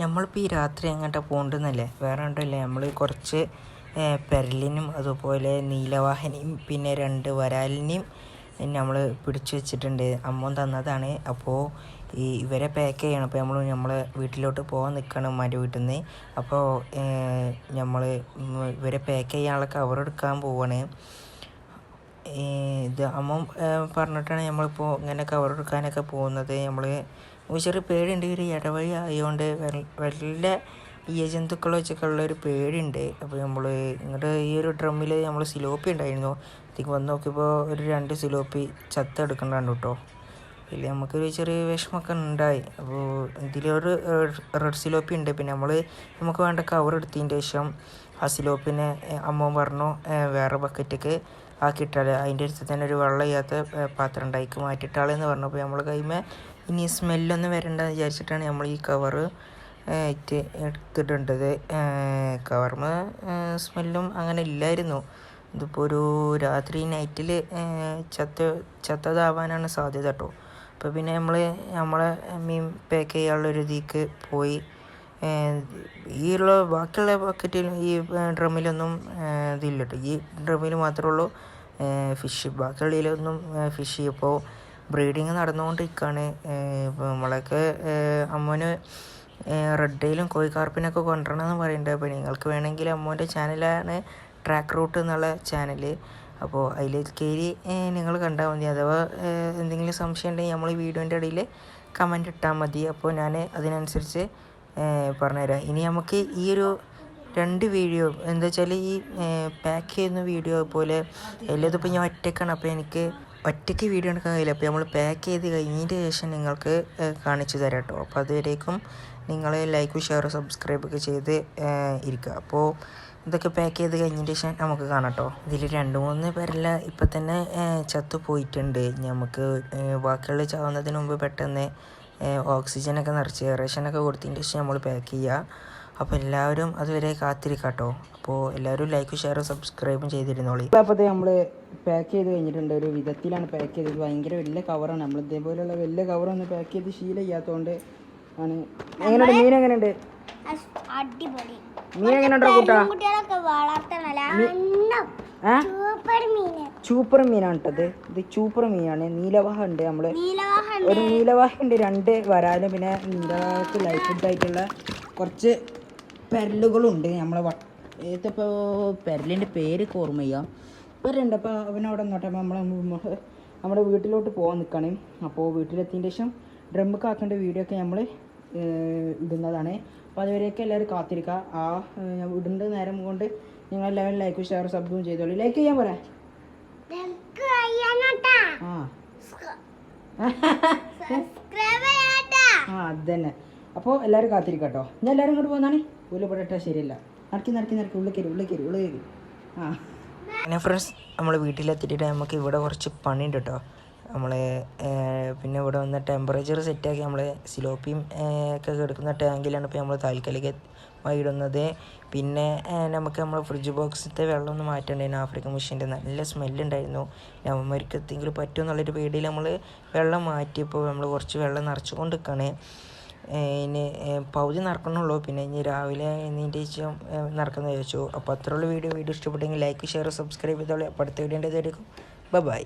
നമ്മളിപ്പോൾ ഈ രാത്രി അങ്ങോട്ട് പോകണ്ടെന്നല്ലേ വേറെ ഉണ്ടല്ലേ നമ്മൾ കുറച്ച് പെരലിനും അതുപോലെ നീലവാഹനയും പിന്നെ രണ്ട് വരാലിനെയും നമ്മൾ പിടിച്ചു വെച്ചിട്ടുണ്ട്. അമ്മ തന്നതാണ്. അപ്പോൾ ഈ ഇവരെ പാക്ക് ചെയ്യണം. അപ്പോൾ നമ്മൾ നമ്മളെ വീട്ടിലോട്ട് പോകാൻ നിൽക്കണം ഉമ്മാന്റെ വീട്ടിൽ നിന്ന് അപ്പോൾ നമ്മൾ ഇവരെ പാക്ക് ചെയ്യാനുള്ള കവർ എടുക്കാൻ പോവാണ്. ഇത് അമ്മ പറഞ്ഞിട്ടാണ് നമ്മളിപ്പോൾ ഇങ്ങനെ കവർ എടുക്കാനൊക്കെ പോകുന്നത്. നമ്മൾ ചെറിയ പേടിയുണ്ട്. ഒരു ഇടവഴി ആയതുകൊണ്ട് വല്ല ഈ വെച്ചൊക്കെ ഉള്ള ഒരു പേടിയുണ്ട്. അപ്പോൾ നമ്മൾ ഇങ്ങോട്ട് ഈ ഒരു ഡ്രമ്മിൽ നമ്മൾ സിലോപ്പി ഉണ്ടായിരുന്നു. ഇതിക്ക് വന്ന് നോക്കിയപ്പോൾ ഒരു രണ്ട് സിലോപ്പി ചത്ത എടുക്കണ്ടാണ് കേട്ടോ ഇതിൽ നമുക്കൊരു ചെറിയ വിഷമമൊക്കെ ഉണ്ടായി. അപ്പോൾ ഇതിലൊരു റെഡ് സിലോപ്പി ഉണ്ട്. പിന്നെ നമ്മൾ നമുക്ക് വേണ്ട കവർ എടുത്തതിന്റെ ശേഷം ആ സിലോപ്പിനെ അമ്മ പറഞ്ഞു വേറെ ബക്കറ്റൊക്കെ ആക്കിയിട്ടാൽ അതിന്റെ അടുത്ത് തന്നെ ഒരു വെള്ളം ചെയ്യാത്ത പാത്രം ഉണ്ടായിക്ക് മാറ്റിയിട്ടാളെന്ന് പറഞ്ഞപ്പോൾ നമ്മൾ കൈമേ ഇനി സ്മെല്ലൊന്നും വരണ്ടെന്ന് വിചാരിച്ചിട്ടാണ് നമ്മൾ ഈ കവർ ഇറ്റ് എടുത്തിട്ടുണ്ടത് കവർമ സ്മെല്ലും അങ്ങനെ ഇല്ലായിരുന്നു. ഇതിപ്പോൾ ഒരു രാത്രി നൈറ്റിൽ ചത്ത ചത്തതാവാനാണ് സാധ്യത കേട്ടോ അപ്പോൾ പിന്നെ നമ്മൾ നമ്മളെ മീൻ പാക്ക് ചെയ്യാനുള്ള ഒരു ഇതിക്ക് പോയി ഈ ഉള്ള ബാക്കിയുള്ള ബക്കറ്റിൽ ഈ ഡ്രമ്മിലൊന്നും ഇതില്ല കേട്ടോ ഈ ഡ്രമ്മിൽ മാത്രമേ ഉള്ളൂ ഫിഷ് ബാക്കിയുള്ളതിലൊന്നും ഫിഷ് ചെയ്യപ്പോൾ ബ്രീഡിങ് നടന്നുകൊണ്ടിരിക്കുകയാണ് ഇപ്പോൾ നമ്മളൊക്കെ അമ്മന് റെഡ്ഡയിലും കോഴിക്കാർപ്പിനൊക്കെ കൊണ്ടുവരണമെന്ന് പറയുന്നുണ്ട്. അപ്പോൾ നിങ്ങൾക്ക് വേണമെങ്കിൽ അമ്മൂന്റെ ചാനലാണ് ട്രാക്ക് റൂട്ട് എന്നുള്ള ചാനൽ. അപ്പോൾ അതിൽ കയറി നിങ്ങൾ കണ്ടാൽ മതി. അഥവാ എന്തെങ്കിലും സംശയം ഉണ്ടെങ്കിൽ നമ്മൾ ഈ വീഡിയോന്റെ ഇടയിൽ കമന്റ് ഇട്ടാൽ മതി. അപ്പോൾ ഞാൻ അതിനനുസരിച്ച് പറഞ്ഞുതരാം. ഇനി നമുക്ക് ഈ ഒരു രണ്ട് വീഡിയോ എന്താ വെച്ചാൽ ഈ പാക്ക് ചെയ്യുന്ന വീഡിയോ പോലെ എല്ലാതിപ്പോൾ ഞാൻ ഒറ്റക്കാണ് അപ്പോൾ എനിക്ക് ഒറ്റയ്ക്ക് വീഡിയോ എടുക്കാൻ കഴിയില്ല. അപ്പോൾ നമ്മൾ പാക്ക് ചെയ്ത് കഴിഞ്ഞതിന്റെ ശേഷം നിങ്ങൾക്ക് കാണിച്ചു തരാം കേട്ടോ. അപ്പോൾ അതുവരേക്കും നിങ്ങൾ ലൈക്കും ഷെയറും സബ്സ്ക്രൈബൊക്കെ ചെയ്ത് ഇരിക്കുക. അപ്പോൾ ഇതൊക്കെ പാക്ക് ചെയ്ത് കഴിഞ്ഞതിന്റെ ശേഷം നമുക്ക് കാണാം കേട്ടോ. ഇതിൽ രണ്ട് മൂന്ന് പേരെല്ലാം ഇപ്പം തന്നെ ചത്തു പോയിട്ടുണ്ട്. നമുക്ക് ബാക്കിയുള്ള ചാവുന്നതിന് മുമ്പ് പെട്ടെന്ന് ഓക്സിജനൊക്കെ നിറച്ച് റേഷനൊക്കെ കൊടുത്തതിന്റെ ശേഷം നമ്മൾ പാക്ക് ചെയ്യുക. അപ്പോൾ എല്ലാവരും അതുവരെ കാത്തിരിക്കാട്ടോ. അപ്പോൾ എല്ലാവരും ലൈക്കും ഷെയറും സബ്സ്ക്രൈബും ചെയ്തിരുന്നോളി. അപ്പോൾ നമ്മൾ പാക്ക് ചെയ്ത് കഴിഞ്ഞിട്ടുണ്ട്. ഒരു വിധത്തിലാണ് പാക്ക് ചെയ്തത്. ഭയങ്കര വലിയ കവറാണ് നമ്മൾ ഇതേപോലെയുള്ള വലിയ കവറൊന്നും പാക്ക് ചെയ്ത് ശീലം ചെയ്യാത്തതുകൊണ്ട് ആണ്. എങ്ങനെയുണ്ട്? മീൻ എങ്ങനെയുണ്ട്? അടിപൊളി. മീൻ എങ്ങനെയുണ്ടോ കൂട്ടാ ചൂപ്പർ മീനാണ് കേട്ടത് ഇത്. ചൂപ്പർ മീനാണ്. നീലവാഹ ഉണ്ട് നമ്മൾ. നീലവാഹ ഒരു നീലവാഹ ഉണ്ട് രണ്ട് വരാലും പിന്നെ നീലവാഹക്ക് ലൈഫ് ഫുഡ് ആയിട്ടുള്ള കുറച്ച് പെരലുകളുണ്ട്. നമ്മളെ വ ഇതിപ്പോൾ പെരലിന്റെ പേരൊക്കെ ഓർമ്മ ചെയ്യാം പെരലുണ്ട് അപ്പോൾ അവനവിടെ അപ്പോൾ നമ്മളെ നമ്മുടെ വീട്ടിലോട്ട് പോകാൻ നിൽക്കുകയാണ് അപ്പോൾ വീട്ടിലെത്തിയതിന് ശേഷം ഡ്രമ്മ് കാക്കേണ്ട വീഡിയോ ഒക്കെ നമ്മൾ ഇടുന്നതാണ്. അപ്പോൾ അതുവരെയൊക്കെ എല്ലാവരും കാത്തിരിക്കുക. ആ ഇടേണ്ട നേരം കൊണ്ട് നിങ്ങൾ എല്ലാവരും ലൈക്കും ഷെയർ സബ്ബും ചെയ്തോളൂ. ലൈക്ക് ചെയ്യാൻ പറയാം ആ. അത് തന്നെ. അപ്പോൾ എല്ലാവരും കാത്തിരിക്കട്ടോ. ഞാൻ എല്ലാവരും ഇങ്ങോട്ട് പോകുന്നതാണ് ഉള്ളിൽ ശരിയല്ല. നടക്കി നടക്കി നടക്കി ഉള്ളിൽ കയറി ഉള്ളിൽ കയറി ഉള്ളിൽ കയറി. ആ. പിന്നെ ഫ്രണ്ട്സ് നമ്മൾ വീട്ടിലെത്തിയിട്ട് നമുക്ക് ഇവിടെ കുറച്ച് പണിയുണ്ട് കേട്ടോ നമ്മൾ പിന്നെ ഇവിടെ വന്ന് ടെമ്പറേച്ചർ സെറ്റാക്കി നമ്മൾ സിലോപ്പിയും ഒക്കെ കിടക്കുന്ന ടാങ്കിലാണ് ഇപ്പോൾ നമ്മൾ താൽക്കാലികമായി ഇടുന്നത്. പിന്നെ നമുക്ക് നമ്മൾ ഫ്രിഡ്ജ് ബോക്സിലത്തെ വെള്ളം ഒന്ന് മാറ്റേണ്ടായിരുന്നു. ആഫ്രിക്കൻ മെഷീന്റെ നല്ല സ്മെല്ലുണ്ടായിരുന്നു നവംബർക്ക് എത്തിയെങ്കിലും പറ്റുമെന്നുള്ളൊരു പേടിയിൽ നമ്മൾ വെള്ളം മാറ്റിയപ്പോൾ നമ്മൾ കുറച്ച് വെള്ളം നിറച്ചുകൊണ്ട് നിൽക്കുകയാണ് ഇനി പകുതി നടക്കണുള്ളൂ. പിന്നെ ഇനി രാവിലെ എന്നതിന്റെ ശേഷം നടക്കുന്ന ചോദിച്ചു അപ്പോൾ അത്രയുള്ള വീഡിയോ. വീഡിയോ ഇഷ്ടപ്പെട്ടെങ്കിൽ ലൈക്ക് ഷെയർ സബ്സ്ക്രൈബ് ചെയ്തോളൂ. അപ്പോൾ അടുത്ത വീഡിയോന്റെ ഇതായിരിക്കും ബൈ